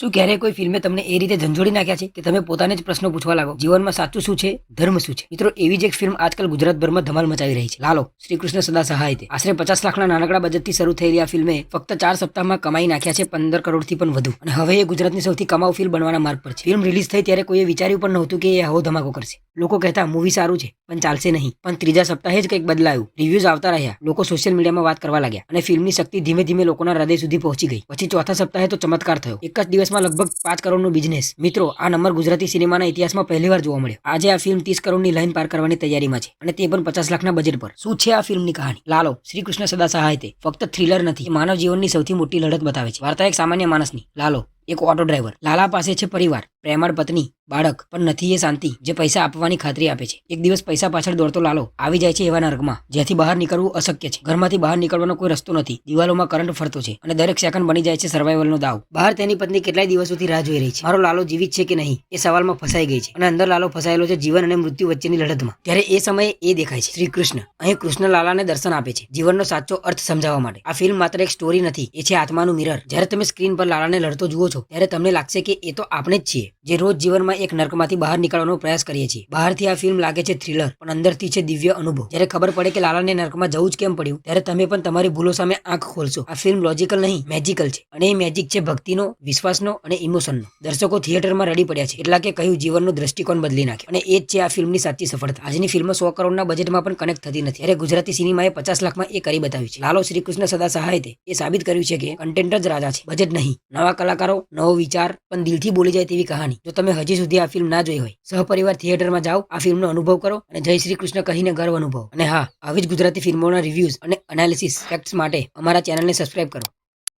શું ક્યારેય કોઈ ફિલ્મે તમને એ રીતે ઝંઝોડી નાખ્યા છે કે તમે પોતાને જ પ્રશ્નો પૂછવા લાગો? જીવનમાં સાચું શું છે? ધર્મ શું છે? મિત્રો, એવી જ એક ફિલ્મ આજકાલ ગુજરાતભરમાં ધમાલ મચાવી રહી છે. લાલો શ્રી કૃષ્ણ સદા સહાય તે આશરે પચાસ લાખના નાનકડા બજેટથી શરૂ થયેલી આ ફિલ્મે ફક્ત ચાર સપ્તાહમાં કમાઈ નાખ્યા છે પંદર કરોડથી પણ વધુ. અને હવે એ ગુજરાતની સૌથી કમાઉ ફિલ્મ બનવાના માર્ગ પર છે. ફિલ્મ રિલીઝ થઈ ત્યારે કોઈએ વિચાર્યું પણ નહોતું કે એ આવો ધમાકો કરશે. લોકો કહેતા મૂવી સારું છે, પણ ચાલશે નહીં. પણ ત્રીજા સપ્તાહે જ કંઈક બદલાયું. રિવ્યુઝ આવતા રહ્યા. લોકો સોશિયલ મીડિયામાં વાત કરવા લાગ્યા અને ફિલ્મની શક્તિ ધીમે ધીમે લોકોના હૃદય સુધી પહોંચી ગઈ. પછી ચોથા સપ્તાહે તો ચમત્કાર થયો. એક જ દિવસમાં લગભગ પાંચ કરોડનો બિઝનેસ મિત્રો, આ નંબર ગુજરાતી સિનેમાના ઇતિહાસમાં પહેલીવાર જોવા મળ્યો. આજે આ ફિલ્મ ત્રીસ કરોડની લાઇન પાર કરવાની તૈયારીમાં છે અને તે પણ પચાસ લાખના બજેટ પર. શું છે આ ફિલ્મની કહાની? લાલો શ્રી કૃષ્ણ સદા સહાય તે ફક્ત થ્રિલર નથી માનવ જીવનની સૌથી મોટી લડત બતાવે છે. વાર્તા એક સામાન્ય માણસની. લાલો એક ઓટો ડ્રાઈવર લાલા પાસે છે પરિવાર, પ્રેમાળ પત્ની, બાળક, પણ નથી એ શાંતિ જે પૈસા આપવાની ખાતરી આપે છે. એક દિવસ પૈસા પાછળ દોડતો લાલો આવી જાય છે એવા નર્કમાં જ્યાંથી બહાર નીકળવું અશક્ય છે. ઘરમાંથી બહાર નીકળવાનો કોઈ રસ્તો નથી. દિવાલોમાં કરંટ ફરતો છે અને દરેક સેકન્ડ બની જાય છે સર્વાઈવલનો દાવ. બહાર તેની પત્ની કેટલાય દિવસોથી રાહ જોઈ રહી છે. મારો લાલો જીવિત છે કે નહીં એ સવાલમાં ફસાઈ ગઈ છે અને અંદર લાલો ફસાયેલો છે જીવન અને મૃત્યુ વચ્ચેની લડતમાં. ત્યારે એ સમયે એ દેખાય છે. શ્રી કૃષ્ણ. અહીં કૃષ્ણ લાલાને દર્શન આપે છે. જીવનનો સાચો અર્થ સમજાવવા માટે. આ ફિલ્મ માત્ર એક સ્ટોરી નથી, એ છે આત્માનું મિરર જ્યારે તમે સ્ક્રીન પર લાલાને લડતો જુઓ છો ત્યારે તમને લાગશે કે એ તો આપણે જ છીએ, જે રોજ જીવનમાં એક નર્કમાંથી બહાર નીકળવાનો પ્રયાસ કરીએ છીએ. બહારથી આ ફિલ્મ લાગે છે થ્રિલર, પણ અંદરથી છે દિવ્ય અનુભવ. જ્યારે ખબર પડે કે લાલાને નર્કમાં જવું જ કેમ પડ્યું, ત્યારે તમે પણ તમારી ભૂલો સામે આંખ ખોલશો. આ ફિલ્મ લોજિકલ નહીં મેજિકલ છે. અને એ મેજિક છે ભક્તિનો, વિશ્વાસનો અને ઇમોશનનો દર્શકો થિયેટરમાં રડી પડ્યા છે, એટલા કે કહ્યું જીવનનો દ્રષ્ટિકોણ બદલી નાખ્યો. અને એ જ છે આ ફિલ્મની સાચી સફળતા. આજની ફિલ્મ સો કરોડના બજેટમાં પણ કનેક્ટ થતી નથી. ત્યારે ગુજરાતી સિનેમાએ પચાસ લાખમાં એ કરી બતાવ્યું છે. લાલો શ્રી કૃષ્ણ સદા સહાયતે એ સાબિત કર્યું છે કે કન્ટેન્ટ જ રાજા છે. બજેટ નહીં. નવા કલાકારો નવો વિચાર પણ દિલથી બોલી જાય તેવી કહાની. જો તમે હજી સુધી આ ફિલ્મ ના જોઈ હોય, સહપરિવાર થિયેટરમાં જાઓ, આ ફિલ્મનો અનુભવ કરો અને જય શ્રી કૃષ્ણ કહીને ગર્વ અનુભવ. અને હા, આવી જ ગુજરાતી ફિલ્મોના રિવ્યૂઝ અને એનાલિસિસ ફેક્ટ્સ માટે અમારા ચેનલને સબસ્ક્રાઇબ કરો.